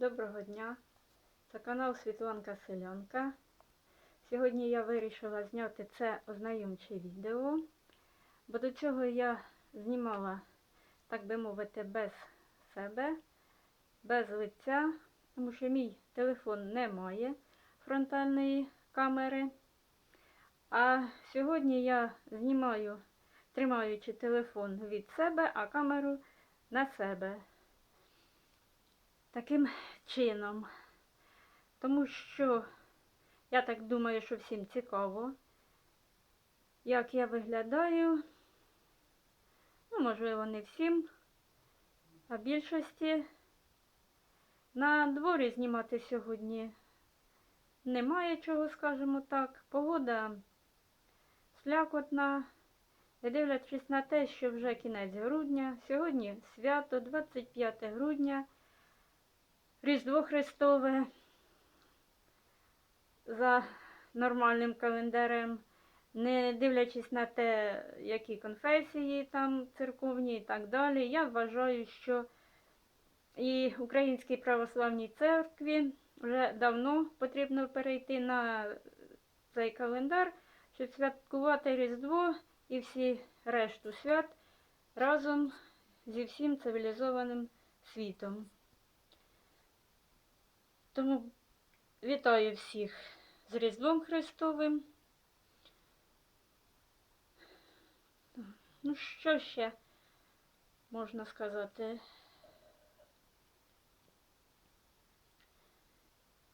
Доброго дня! Це канал Світланка Селянка. Сьогодні я вирішила зняти це ознайомче відео, бо до цього я знімала, так би мовити, без себе, без лиця, тому що мій телефон не має фронтальної камери. А сьогодні я знімаю, тримаючи телефон від себе, а камеру на себе. Таким чином. Тому що я так думаю, що всім цікаво, як я виглядаю. Ну, можливо, не всім, а більшості. На дворі знімати сьогодні немає чого, скажімо так. Погода слякотна, не дивлячись на те, що вже кінець грудня. Сьогодні свято, 25 грудня. Різдво Христове за нормальним календарем, не дивлячись на те, які конфесії там церковні і так далі, я вважаю, що і Українській православній церкві вже давно потрібно перейти на цей календар, щоб святкувати Різдво і всі решту свят разом зі всім цивілізованим світом. Тому вітаю всіх з Різдвом Христовим. Ну, що ще можна сказати?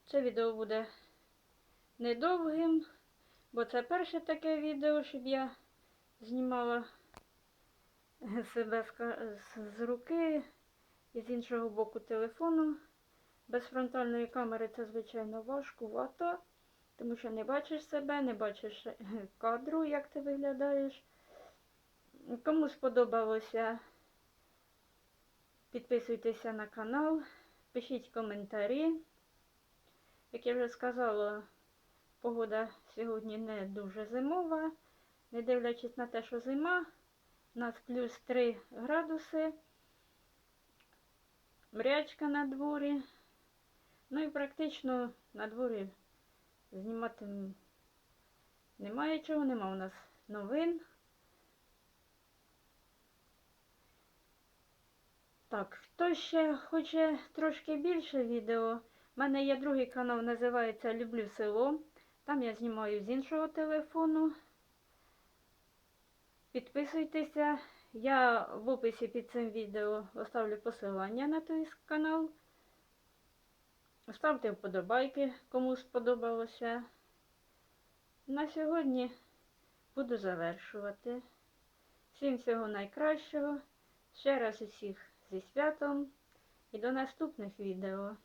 Це відео буде недовгим, бо це перше таке відео, щоб я знімала себе з- руки і з іншого боку телефону. Без фронтальної камери це, звичайно, важкувато, тому що не бачиш себе, не бачиш е, кадру, як ти виглядаєш. Кому сподобалося, підписуйтеся на канал, пишіть коментарі. Як я вже сказала, погода сьогодні не дуже зимова, не дивлячись на те, що зима, у нас плюс 3 градуси, мрячка на дворі. Ну і практично на дворі знімати немає чого, нема у нас новин. Так, хто ще хоче трошки більше відео, у мене є другий канал, називається Люблю село. Там я знімаю з іншого телефону. Підписуйтеся. Я в описі під цим відео оставлю посилання на той канал. Ставте вподобайки, кому сподобалося. На сьогодні буду завершувати. Всім всього найкращого. Ще раз усіх зі святом і до наступних відео.